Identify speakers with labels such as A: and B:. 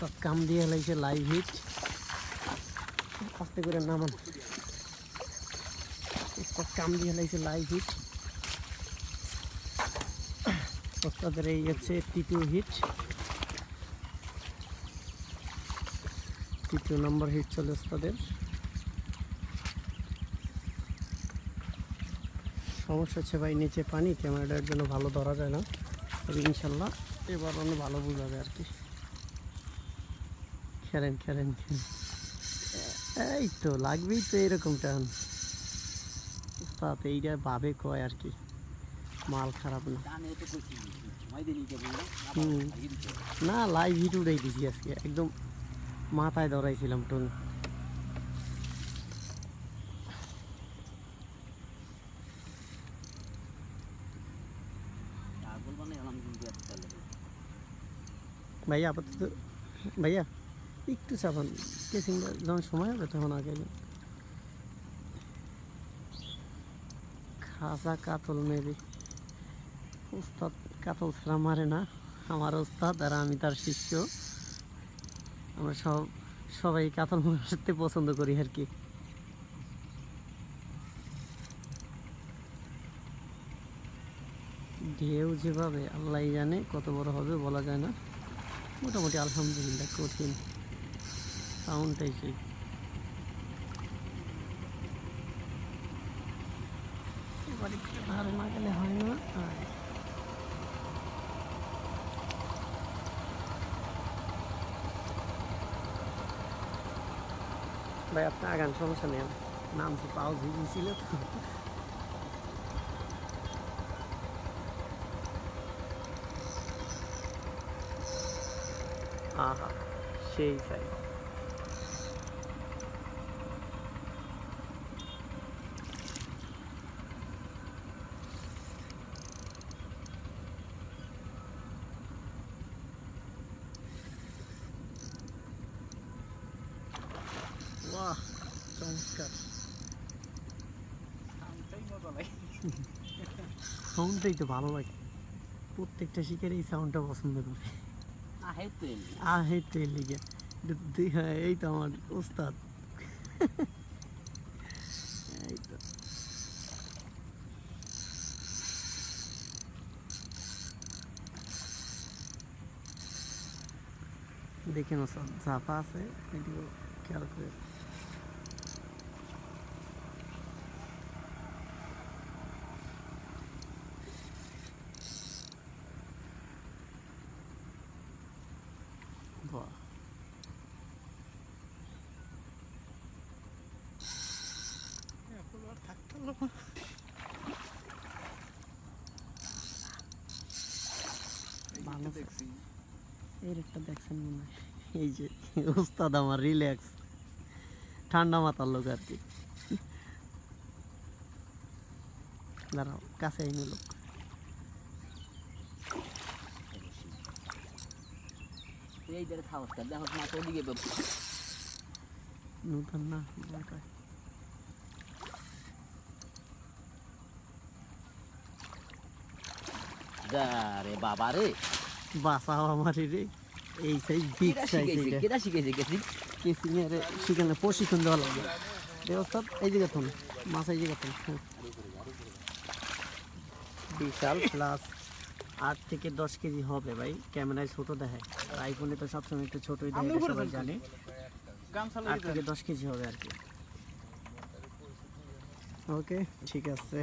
A: ওস্তাদ কাম দিয়ে লাগছে লাইভ হিট আস্তে করে নামান। কাম দিয়ে লাগছে লাইভ হিট ওস্তাদের এই হচ্ছে তৃতীয় হিট তৃতীয় নম্বর হিট চলে ওস্তাদের সমস্যা হচ্ছে ভাই, নিচে পানি, ক্যামেরাটার জন্য ভালো ধরা যায় না। ইনশাল্লাহ এবার অনেক ভালো বোঝাবে আর কি। খেলেন খেলেন খেলেন। এই তো, লাগবেই তো এরকম টান এইটা ভাবে কয় আর কি। মাল খারাপ না। না লাইভ হিট উড়াই দিছি আজকে। একদম মাথায় ধরাইছিলাম টোন ভাইয়া, আপাতত ভাইয়া। একটু চাপান কেসিংটা যখন সময় হবে তখন আগে। খাসা কাতল মেবি উস্তাদ কাতল ছাড়া মারে না। আমার উস্তাদ আর আমি তার শিষ্য। আমরা সব, সবাই কাতল মারতে পছন্দ করি আর কি। ঢেউ যেভাবে আল্লাহ জানে, কত বড় হবে বলা যায় না। মোটামুটি আলহামদুলিল্লাহ কঠিন। সাউন্ডটাই সেই ধারে না গেলে হয় না। ভাই আপনি আগান সমস্যা নেই। নাম সে পাও ছিল তো। আহা, সেই সাইজ বাহ চমৎকার। সাউন্ডটাই তো ভালো লাগে। প্রত্যেকটা শিকার এই সাউন্ডটা পছন্দ করে।
B: আহে তো
A: এর লিগে। হ্যাঁ, এই তো আমার এই তো। দেখে না সব ঝাপা আছে। খেয়াল করে। ভালো এই একটা দেখছেন মনে এই যে উস্তাদ আমার রিল্যাক্স ঠান্ডা মাথার লোক আর কি। দাঁড়াও কাছে এই লোক।
B: এই ধরে খাওয়াস দেখো ওদিকে তো
A: নূতন না
B: রে বাবা রে
A: বাসাও আমার রে। এই সাইজ বিগ সাইজ এটা
B: কেডা শিখাইছে গেছি
A: কেসিং এর সেখানে প্রশিক্ষণ দেওয়া লাগবে রে ওস্তাদ এই জায়গা থাম। মাছ এই জায়গা থাম। বিশাল প্লাস আট থেকে দশ কেজি হবে ভাই। ক্যামেরায় ছোট দেখায়। আর আইফোনে তো সবসময় একটু ছোটই দেখায় সবাই জানে। আট থেকে দশ কেজি হবে আর কি। ওকে ঠিক আছে।